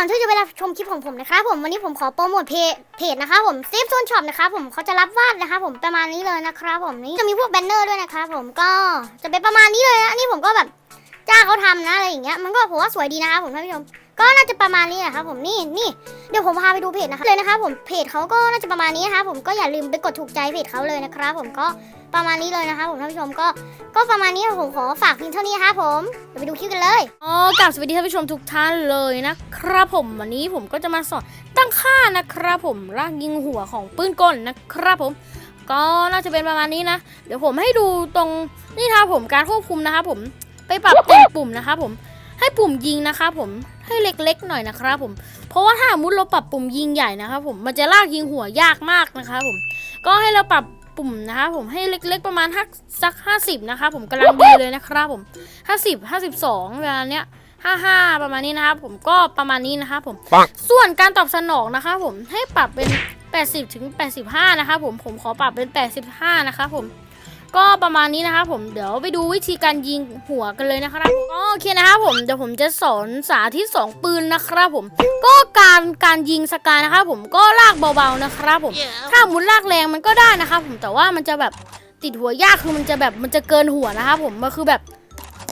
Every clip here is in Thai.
ก่อนที่จะไปรับชมคลิปของผมนะครับผมวันนี้ผมขอโปรโมทเพจเพจนะครับผมเซฟโซนช็อปนะครับผมเขาจะรับวาดนะครับผมประมาณนี้เลยนะครับผมนี่จะมีพวกแบนเนอร์ด้วยนะครับผมก็จะเป็นประมาณนี้เลยนะนี่ผมก็แบบจ้างเขาทำนะอะไรอย่างเงี้ยมันก็ผมว่าสวยดีนะครับผมท่านผู้ชม ก็น่าจะประมาณนี้แหละครับผมนี่นี่เดี๋ยวผมพาไปดูเพจนะคะเลยนะครับผมเพจเขาก็น่าจะประมาณนี้นะครับผมก็อย่าลืมไปกดถูกใจเพจเขาเลยนะครับผมก็ประมาณนี้เลยนะครับผมท่านผู้ชมก็ก็ประมาณนี้ผมขอฝากเพียงเท่านี้นะครับผมเดี๋ยวไปดูคลิปกันเลยอ๋อกลับสวัสดีท่านผู้ชมทุกท่านเลยนะครับผมวันนี้ผมก็จะมาสอนตั้งค่านะครับผมลากยิงหัวของปืนกลนะครับผม ก็น่าจะเป็นประมาณนี้นะ เดี๋ยวผมให้ดูตรงนี่ครับผมการควบคุมนะครับผมไปปรับแต่งปุ่มนะครับผม ให้ปุ่มยิงนะครับผมให้เล็กๆหน่อยนะครับผม เพราะว่าถ้าสมมติเราปรับปุ่มยิงใหญ่นะครับผมมันจะลากยิงหัวยากมากนะครับผม ก็ให้เราปรับปุ่มนะครับผมให้เล็ก ๆ ประมาณทักสัก50นะครับผมกำลังดีเลยนะครับผม50 52ประมาณเนี้ย55ประมาณนี้นะครับผมก็ประมาณนี้นะครับผมปังส่วนการตอบสนองนะครับผมให้ปรับเป็น 80ถึง85 นะครับผมผมขอปรับเป็น 85 นะครับผม ก็ประมาณนี้นะครับผมเดี๋ยวไปดูวิธีการยิงหัวกันเลยนะครับก็โอเคนะครับผมเดี๋ยวผมจะสอนสาธิตสองปืนนะครับผม ก็การการยิงสกายนะครับผมก็ลากเบาๆนะครับผม ถ้าหมุนลากแรงมันก็ได้นะครับผมแต่ว่ามันจะแบบติดหัวยากคือมันจะแบบมันจะเกินหัวนะครับผมมันคือแบบ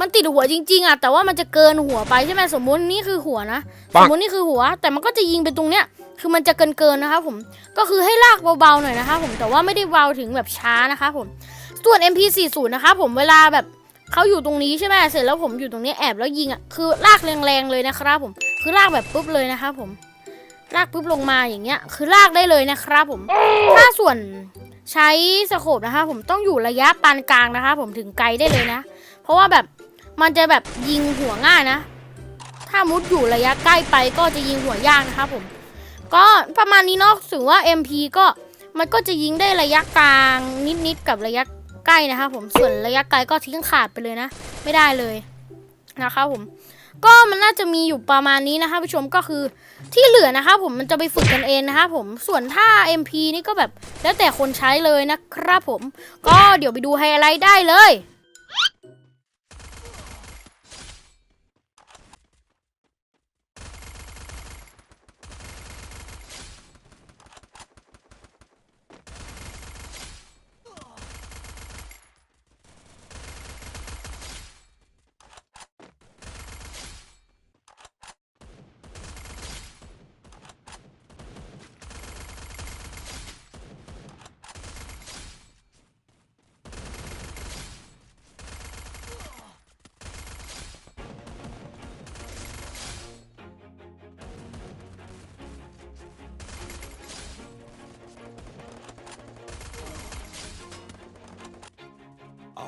มันติดหัวจริง ๆอะแต่ว่ามันจะเกินหัวไปใช่ไหมสมมุตินี่คือหัวนะปัสงมมุตินี่คือหัว แต่มันก็จะยิงไปตรงเนี้ยคือมันจะเกินเกินๆนะครับผมก็คือให้ลากเบาๆหน่อยนะครับผมแต่ว่าไม่ได้เบาถึงแบบช้านะครับผม ส่วน MP40 นะครับผมเวลาแบบเขาอยู่ตรงนี้ใช่ไหมเสร็จแล้วผมอยู่ตรงนี้แอบแล้วยิงอะคือลากแรงๆเลยนะครับผมคือลากแบบปุ๊บเลยนะครับผมลากปุ๊บลงมาอย่างเงี้ย คือลากได้เลยนะครับผม ถ้าส่วนใช้สโคปนะคะผมต้องอยู่ระยะปานกลางนะคะผมถึงไกลได้เลยนะ เพราะว่าแบบมันจะแบบยิงหัวง่ายนะ ถ้ามุดอยู่ระยะใกล้ไปก็จะยิงหัวยากนะคะผม ก็ประมาณนี้เนาะถือว่า MP ก็มันก็จะยิงได้ระยะกลางนิดๆกับระยะ ใกล้นะครับผมส่วนระยะไกลก็ทิ้งขาดไปเลยนะ ไม่ได้เลยนะคะผม ก็มันน่าจะมีอยู่ประมาณนี้นะคะผู้ชมก็คือที่เหลือนะครับผมมันจะไปฝึกกันเองนะครับผมส่วนถ้า MP นี่ก็แบบแล้วแต่คนใช้เลยนะครับผม ก็เดี๋ยวไปดูไฮไลท์ได้เลย